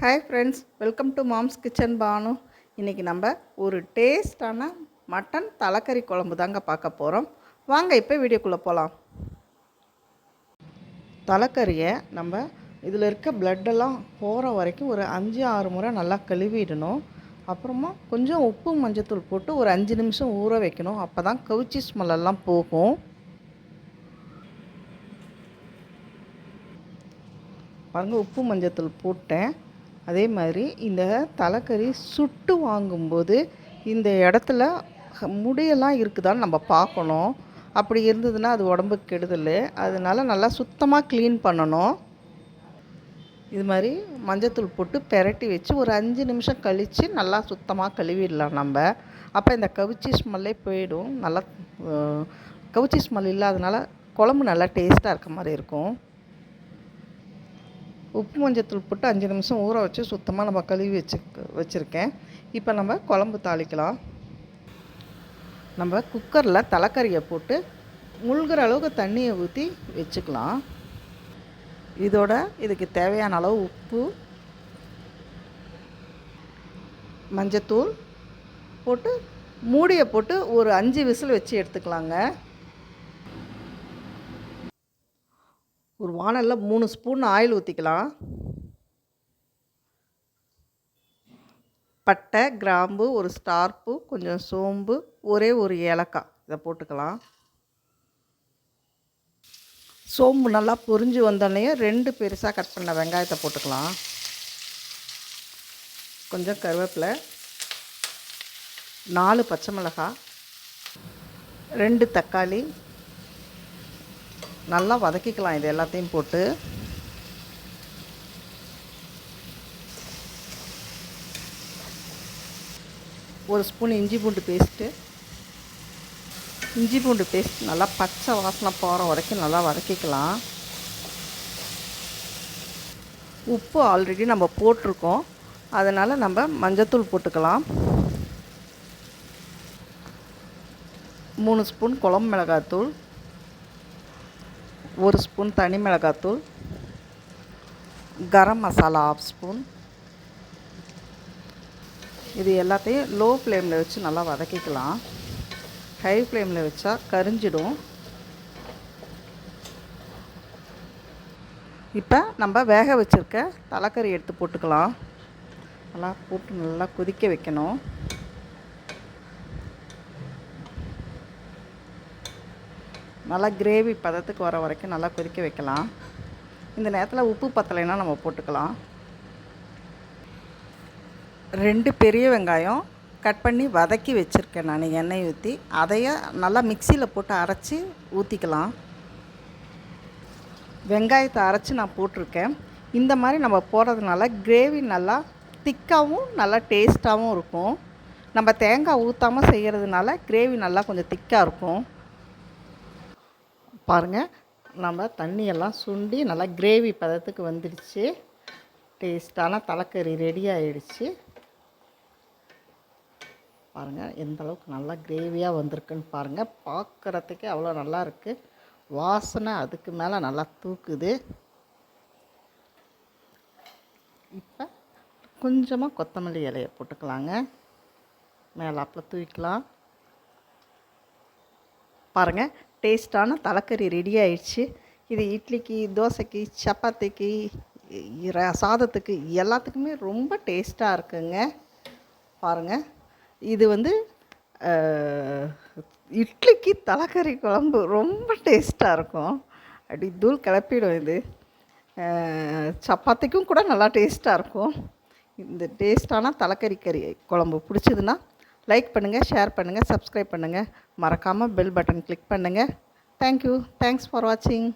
Hi friends welcome to mom's kitchen Banu இன்றைக்கி நம்ம ஒரு டேஸ்டான மட்டன் தலைக்கறி குழம்பு தாங்க பார்க்க போகிறோம் வாங்க இப்போ வீடியோக்குள்ளே போகலாம் தலைக்கறியை நம்ம இதில் இருக்க பிளட்டெல்லாம் போகிற வரைக்கும் ஒரு அஞ்சு ஆறு முறை நல்லா கழுவிடணும். அப்புறமா கொஞ்சம் உப்பு மஞ்சத்தூள் போட்டு ஒரு அஞ்சு நிமிஷம் ஊற வைக்கணும். அப்போ தான் கவுச்சி ஸ்மெல்லாம் போகும். பாருங்கள் உப்பு மஞ்சத்தூள் போட்டேன். அதே மாதிரி இந்த தலைக்கறி சுட்டு வாங்கும்போது இந்த இடத்துல முடியெல்லாம் இருக்குதான்னு நம்ம பார்க்கணும். அப்படி இருந்ததுன்னா அது உடம்புக்கு கெடுதல். அதனால நல்லா சுத்தமாக க்ளீன் பண்ணணும். இது மாதிரி மஞ்சத்தூள் போட்டு பெரட்டி வச்சு ஒரு அஞ்சு நிமிஷம் கழித்து நல்லா சுத்தமாக கழுவிடலாம் நம்ம. அப்போ இந்த கவிச்சி ஸ்மெல்லே போயிடும். நல்லா கவிச்சி ஸ்மெல் இல்லாதனால குழம்பு நல்லா டேஸ்ட்டாக இருக்க மாதிரி இருக்கும். உப்பு மஞ்சத்தூள் போட்டு அஞ்சு நிமிஷம் ஊற வச்சு சுத்தமாக நம்ம கழுவி வச்சு வச்சுருக்கேன். இப்போ நம்ம குழம்பு தாளிக்கலாம். நம்ம குக்கரில் தலைக்கறியை போட்டு முழுகிற அளவுக்கு தண்ணியை ஊற்றி வச்சுக்கலாம். இதோட இதுக்கு தேவையான அளவு உப்பு மஞ்சத்தூள் போட்டு மூடியை போட்டு ஒரு அஞ்சு விசில் வச்சு எடுத்துக்கலாங்க. ஒரு வானலில் மூணு ஸ்பூன் ஆயில் ஊற்றிக்கலாம் பட்டை கிராம்பு ஒரு ஸ்டார்ப்பு கொஞ்சம் சோம்பு ஒரே ஒரு ஏலக்காய். இதை போட்டுக்கலாம். சோம்பு நல்லா பொரிஞ்சு வந்தோடனே ரெண்டு பெருசாக கட் பண்ண வெங்காயத்தை போட்டுக்கலாம். கொஞ்சம் கருவேப்பிலை நாலு பச்சை மிளகாய் ரெண்டு தக்காளி நல்லா வதக்கிக்கலாம் இது எல்லாத்தையும் போட்டு. ஒரு ஸ்பூன் இஞ்சி பூண்டு பேஸ்ட்டு. இஞ்சி பூண்டு பேஸ்ட் நல்லா பச்சை வாசனை போகிற வரைக்கும் நல்லா வதக்கிக்கலாம். உப்பு ஆல்ரெடி நம்ம போட்டிருக்கோம். அதனால் நம்ம மஞ்சத்தூள் போட்டுக்கலாம். மூணு ஸ்பூன் குழம்பு மிளகாத்தூள். ஒரு ஸ்பூன் தனி மிளகாத்தூள் கரம் மசாலா ஆஃப் ஸ்பூன். இது எல்லாத்தையும் லோ ஃப்ளேமில் வச்சு நல்லா வதக்கிக்கலாம். ஹை ஃப்ளேமில் வச்சா கரிஞ்சிடும். இப்போ நம்ம வேக வச்சுருக்க தலைக்கறி எடுத்து போட்டுக்கலாம். நல்லா போட்டு நல்லா கொதிக்க வைக்கணும். நல்லா கிரேவி பதத்துக்கு வர வரைக்கும் நல்லா கொதிக்க வைக்கலாம். இந்த நேரத்தில் உப்பு பத்தலைன்னா நம்ம போட்டுக்கலாம். ரெண்டு பெரிய வெங்காயம் கட் பண்ணி வதக்கி வச்சுருக்கேன் நான் எண்ணெய் ஊற்றி அதையே நல்லா மிக்சியில் போட்டு அரைச்சி ஊற்றிக்கலாம் வெங்காயத்தை அரைச்சி நான் போட்டிருக்கேன். இந்த மாதிரி நம்ம போடுறதுனால கிரேவி நல்லா திக்காகவும் நல்லா டேஸ்ட்டாகவும் இருக்கும். நம்ம தேங்காய் ஊற்றாமல் செய்கிறதுனால கிரேவி நல்லா கொஞ்சம் திக்காக இருக்கும். பாருங்கள் நம்ம தண்ணியெல்லாம் சுண்டி நல்லா கிரேவி பதத்துக்கு வந்துடுச்சு. டேஸ்ட்டான தலைக்கறி ரெடி ஆகிடுச்சு பாருங்கள் எந்த அளவுக்கு நல்லா கிரேவியாக வந்திருக்குன்னு பாருங்கள் பார்க்குறதுக்கே அவ்வளோ நல்லா இருக்குது வாசனை அதுக்கு மேலே நல்லா தூக்குது. இப்போ கொஞ்சமாக கொத்தமல்லி இலையை போட்டுக்கலாங்க. மேலாப்பில் தூக்கிக்கலாம் பாருங்கள் டேஸ்ட்டான தலைக்கறி ரெடி ஆயிடுச்சு. இது இட்லிக்கு தோசைக்கு சப்பாத்திக்கு சாதத்துக்கு எல்லாத்துக்குமே ரொம்ப டேஸ்ட்டாக இருக்குங்க. பாருங்கள் இது வந்து இட்லிக்கு தலைக்கறி குழம்பு ரொம்ப டேஸ்ட்டாக இருக்கும். அப்படி தூள் கிளப்பிடும் இது. சப்பாத்திக்கும் கூட நல்லா டேஸ்ட்டாக இருக்கும். இந்த டேஸ்ட்டான தலைக்கறி கறி குழம்பு. பிடிச்சதுன்னா லைக் பண்ணுங்கள் ஷேர் பண்ணுங்கள் சப்ஸ்கிரைப் பண்ணுங்கள் மறக்காமல் பெல் பட்டன் கிளிக் பண்ணுங்கள் தேங்க்யூ தேங்க்ஸ் ஃபார் வாட்சிங்